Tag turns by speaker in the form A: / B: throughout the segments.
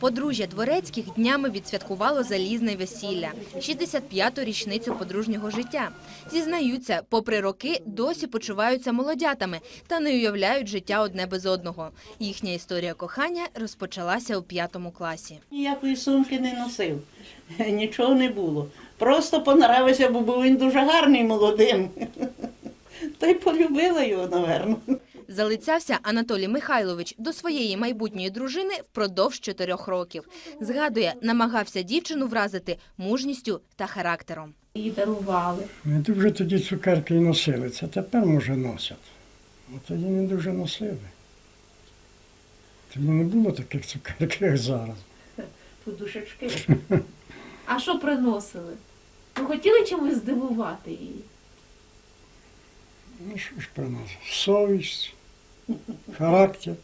A: Подружжя Дворецьких днями відсвяткувало залізне весілля, 65-ту річницю подружнього життя. Зізнаються, попри роки досі почуваються молодятами та не уявляють життя одне без одного. Їхня історія кохання розпочалася у п'ятому класі.
B: Ніякої сумки не носив, нічого не було. Просто понравився, бо був він дуже гарний молодим. Та й полюбила його, напевно.
A: Залицявся Анатолій Михайлович до своєї майбутньої дружини впродовж чотирьох років. Згадує, намагався дівчину вразити мужністю та характером.
C: її дарували.
D: Не дуже тоді цукерки і носили. Це тепер може носять. А тоді не дуже носили. Тоді не було таких цукерок, як зараз.
B: Подушечки.
C: А що приносили? Ви хотіли чимось здивувати її?
D: Ну що ж нас? Совість, характер.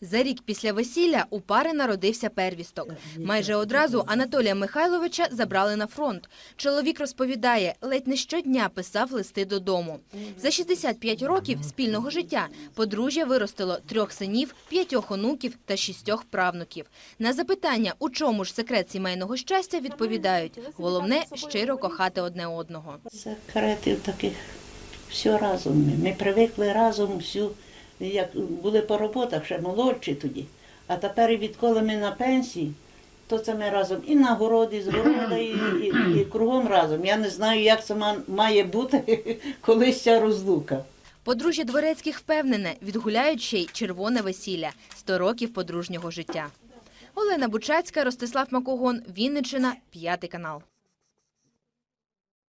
A: За рік після весілля у пари народився первісток. Майже одразу Анатолія Михайловича забрали на фронт. Чоловік розповідає, ледь не щодня писав листи додому. За 65 років спільного життя подружжя виростило трьох синів, п'ятьох онуків та шістьох правнуків. На запитання, у чому ж секрет сімейного щастя, відповідають – головне – щиро кохати одне одного.
B: Секретів таких все разом. Ми, ми привикли разом всю, як були по роботах, ще молодші тоді. А тепер, і відколи ми на пенсії, то це ми разом і на городі, з города, і, і, і кругом разом. Я не знаю, як це має бути колись ця розлука.
A: Подружжя Дворецьких впевнене, відгуляють ще й червоне весілля – 100 років подружнього життя. Олена Бучацька, Ростислав Макогон, Вінниччина, п'ятий канал.